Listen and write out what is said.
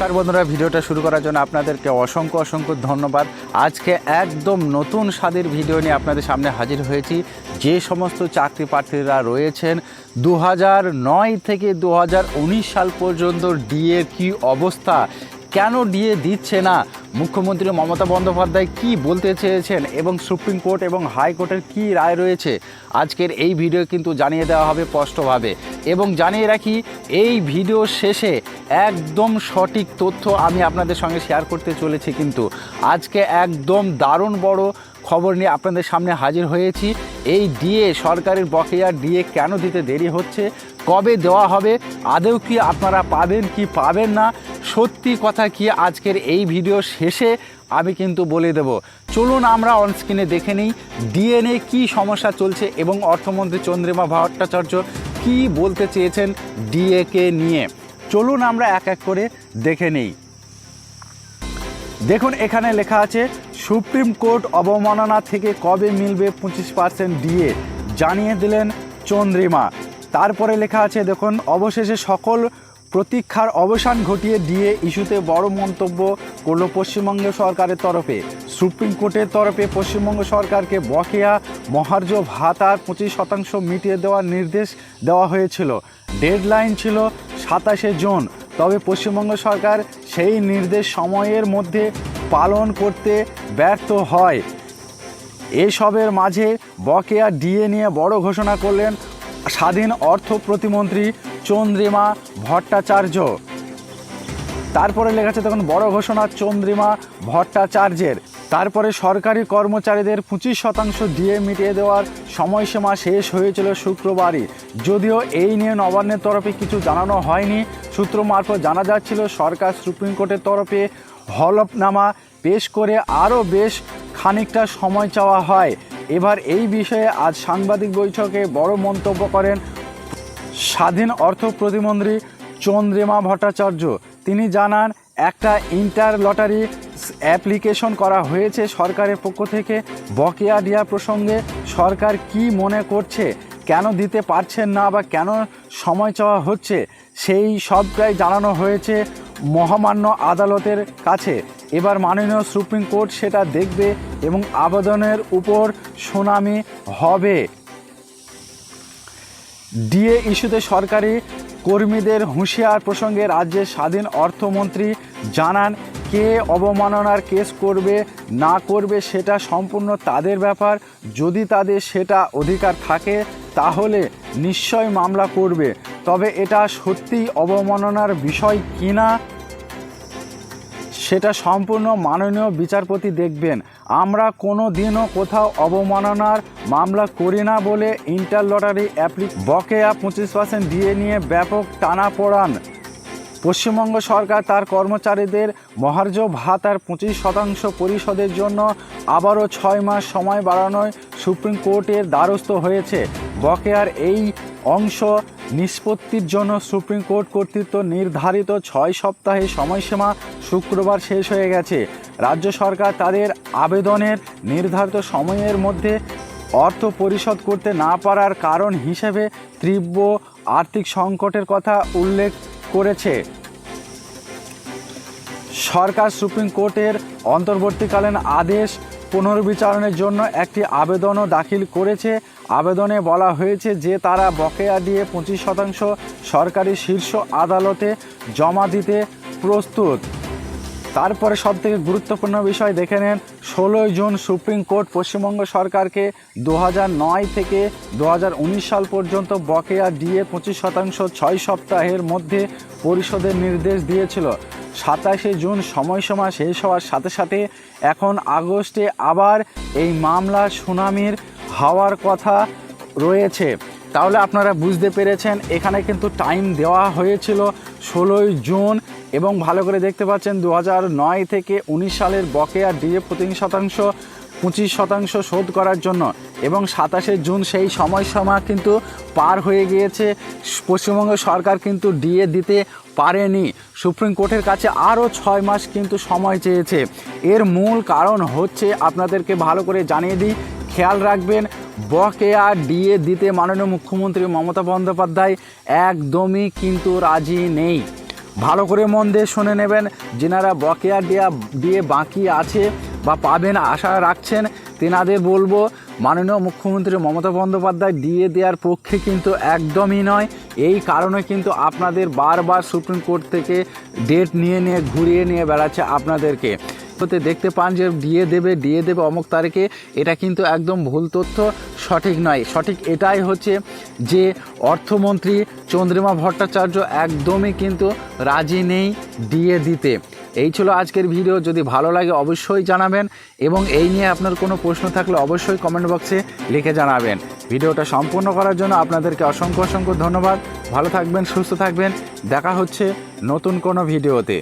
নমস্কার বন্ধুরা, ভিডিওটা শুরু করার জন্য আপনাদেরকে অসংখ্য অসংখ্য ধন্যবাদ। আজকে একদম নতুন স্বাদের ভিডিও নিয়ে আপনাদের সামনে হাজির হয়েছি। যে সমস্ত চাকরি প্রার্থীরা রয়েছেন দু নয় থেকে দু হাজার উনিশ সাল পর্যন্ত ডিএ কি অবস্থা? কেন ডিএ দিচ্ছে না? মুখ্যমন্ত্রী মমতা বন্দ্যোপাধ্যায় কি বলতে চেয়েছেন এবং সুপ্রিম কোর্ট এবং হাইকোর্টের কি রায় রয়েছে? আজকের এই ভিডিও কিন্তু জানিয়ে দেওয়া হবে স্পষ্টভাবে। এবং জানিয়ে রাখি, এই ভিডিও শেষে একদম সঠিক তথ্য আমি আপনাদের সঙ্গে শেয়ার করতে চলেছি কিন্তু। আজকে একদম দারুণ বড় খবর নিয়ে আপনাদের সামনে হাজির হয়েছি। এই ডিএ সরকারের বকেয়া ডিএ কেন দিতে দেরি হচ্ছে? কবে দেওয়া হবে? আদৌ কি আপনারা পাবেন কি পাবেন না? সত্যি কথা কি আজকের এই ভিডিও শেষে আমি কিন্তু বলে দেব। চলুন আমরা অনস্ক্রিনে দেখে নিই ডিএনএ কি সমস্যা চলছে এবং অর্থমন্ত্রী চন্দ্রিমা ভট্টাচার্য কি বলতে চেয়েছেন ডিএকে নিয়ে। চলুন আমরা এক এক করে দেখে নিই। দেখুন, এখানে লেখা আছে, সুপ্রিম কোর্ট অবমাননা থেকে কবে মিলবে পঁচিশ পার্সেন্ট ডিএ জানিয়ে দিলেন চন্দ্রিমা। তারপরে লেখা আছে, দেখুন, অবশেষে সকল প্রতীক্ষার অবসান ঘটিয়ে ডিএ ইস্যুতে বড় মন্তব্য করল পশ্চিমবঙ্গ সরকারের তরফে। সুপ্রিম কোর্টের তরফে পশ্চিমবঙ্গ সরকারকে বকেয়া মহার্য ভাতার পঁচিশ শতাংশ মিটিয়ে দেওয়ার নির্দেশ দেওয়া হয়েছিল। ডেডলাইন ছিল সাতাশে জুন। তবে পশ্চিমবঙ্গ সরকার সেই নির্দেশ সময়ের মধ্যে পালন করতে ব্যর্থ হয়। এসবের মাঝে বকেয়া ডিএ নিয়ে বড় ঘোষণা করলেন স্বাধীন অর্থ প্রতিমন্ত্রী চন্দ্রিমা ভট্টাচার্য। তারপরে লেখা আছে তখন বড় ঘোষণা চন্দ্রিমা ভট্টাচার্যের। তারপরে সরকারি কর্মচারীদের পঁচিশ শতাংশ দিয়ে মিটিয়ে দেওয়ার সময়সীমা শেষ হয়েছিল শুক্রবারই। যদিও এই নিয়ে নবান্নের তরফে কিছু জানানো হয়নি। সূত্র মারফত জানা যাচ্ছিল, সরকার সুপ্রিম কোর্টের তরফে হলফনামা পেশ করে আরও বেশ খানিকটা সময় চাওয়া হয়। এবার এই বিষয়ে আজ সাংবাদিক বৈঠকে বড় মন্তব্য করেন স্বাধীন অর্থ প্রতিমন্ত্রী চন্দ্রিমা ভট্টাচার্য। তিনি জানান, একটা ইন্টার লটারি অ্যাপ্লিকেশন করা হয়েছে সরকারের পক্ষ থেকে। বকেয়া দেওয়া প্রসঙ্গে সরকার কি মনে করছে, কেন দিতে পারছেন না বা কেন সময় চাওয়া হচ্ছে, সেই সবটাই জানানো হয়েছে মহামান্য আদালতের কাছে। এবার মাননীয় সুপ্রিম কোর্ট সেটা দেখবে এবং আবেদনের উপর শুনানি হবে। ডিএ ইস্যুতে সরকারি কর্মীদের হুঁশিয়ার প্রসঙ্গে রাজ্যের স্বাধীন অর্থমন্ত্রী জানান, কে অবমাননার কেস করবে, না করবে সেটা সম্পূর্ণ তাদের ব্যাপার। যদি তাদের সেটা অধিকার থাকে, তাহলে নিশ্চয় মামলা করবে। তবে এটা সত্যিই অবমাননার বিষয় কিনা সেটা সম্পূর্ণ মাননীয় বিচারপতি দেখবেন। আমরা কোনো দিনও কোথাও অবমাননার মামলা করি না বলে ইন্টার লটারি অ্যাপ্লিক বকেয়া পঁচিশ পার্সেন্ট দিয়ে নিয়ে ব্যাপক টানা পড়ান। পশ্চিমবঙ্গ সরকার তার কর্মচারীদের মহার্য ভাতার পঁচিশ শতাংশ পরিশোধের জন্য আবারও ছয় মাস সময় বাড়ানোয় সুপ্রিম কোর্টের দ্বারস্থ হয়েছে। বকেয়ার এই অংশ নিষ্পত্তির জন্য সুপ্রিম কোর্ট কর্তৃত্ব নির্ধারিত ছয় সপ্তাহে সময়সীমা শুক্রবার শেষ হয়ে গেছে। রাজ্য সরকার তাদের আবেদনের নির্ধারিত সময়ের মধ্যে অর্থ পরিশোধ করতে না পারার কারণ হিসেবে তীব্র আর্থিক সংকটের কথা উল্লেখ করেছে। সরকার সুপ্রিম কোর্টের অন্তর্বর্তীকালীন আদেশ পুনর্বিচারণের জন্য একটি আবেদনও দাখিল করেছে। আবেদনে বলা হয়েছে যে তারা বকেয়া দিয়ে পঁচিশ শতাংশ সরকারি শীর্ষ আদালতে জমা দিতে প্রস্তুত। তারপরে সবথেকে গুরুত্বপূর্ণ বিষয় দেখে নেন, ষোলোই জুন সুপ্রিম কোর্ট পশ্চিমবঙ্গ সরকারকে দু নয় থেকে দু হাজার উনিশ সাল পর্যন্ত বকেয়া দিয়ে পঁচিশ শতাংশ ছয় সপ্তাহের মধ্যে পরিশোধের নির্দেশ দিয়েছিল। সাতাশে জুন সময়সীমা শেষ হওয়ার সাথে সাথে এখন আগস্টে আবার এই মামলা সুনামির হওয়ার কথা রয়েছে। তাহলে আপনারা বুঝতে পেরেছেন, এখানে কিন্তু টাইম দেওয়া হয়েছিল ষোলোই জুন এবং ভালো করে দেখতে পাচ্ছেন দু নয় থেকে উনিশ সালের বকেয়া ডিজে প্রতি শতাংশ পঁচিশ শতাংশ শোধ করার জন্য এবং সাতাশে জুন সেই সময়সীমা কিন্তু পার হয়ে গিয়েছে। পশ্চিমবঙ্গ সরকার কিন্তু ডিএ দিতে পারেনি। সুপ্রিম কোর্টের কাছে আরও ছয় মাস কিন্তু সময় চেয়েছে। এর মূল কারণ হচ্ছে আপনাদেরকে ভালো করে জানিয়ে দিই, খেয়াল রাখবেন, বকেয়া ডিএ দিতে মাননীয় মুখ্যমন্ত্রী মমতা বন্দ্যোপাধ্যায় একদমই কিন্তু রাজি নেই। ভালো করে মন দিয়ে শুনে নেবেন, যেনারা বকেয়া দেয়া দিয়ে বাকি আছে বা পাবেন আশা রাখছেন, তেনাদের বলব, মাননীয় মুখ্যমন্ত্রী মমতা বন্দ্যোপাধ্যায় দিয়ে দেওয়ার পক্ষে কিন্তু একদমই নয়। এই কারণে কিন্তু আপনাদের বারবার সুপ্রিম কোর্ট থেকে ডেট নিয়ে নিয়ে, ঘুরিয়ে নিয়ে বেড়াচ্ছে আপনাদেরকে। হতে দেখতে পান যে দিয়ে দেবে দিয়ে দেবে অমুক তারিখে, এটা কিন্তু একদম ভুল তথ্য, সঠিক নয়। সঠিক এটাই হচ্ছে যে অর্থমন্ত্রী চন্দ্রিমা ভট্টাচার্য একদমই কিন্তু রাজি নেই দিয়ে দিতে। এই ছিল আজকের ভিডিও। যদি ভালো লাগে, অবশ্যই জানাবেন এবং এই নিয়ে আপনার কোনো প্রশ্ন থাকলে অবশ্যই কমেন্ট বক্সে লিখে জানাবেন। ভিডিওটা সম্পূর্ণ করার জন্য আপনাদেরকে অসংখ্য অসংখ্য ধন্যবাদ। ভালো থাকবেন, সুস্থ থাকবেন। দেখা হচ্ছে নতুন কোনো ভিডিওতে।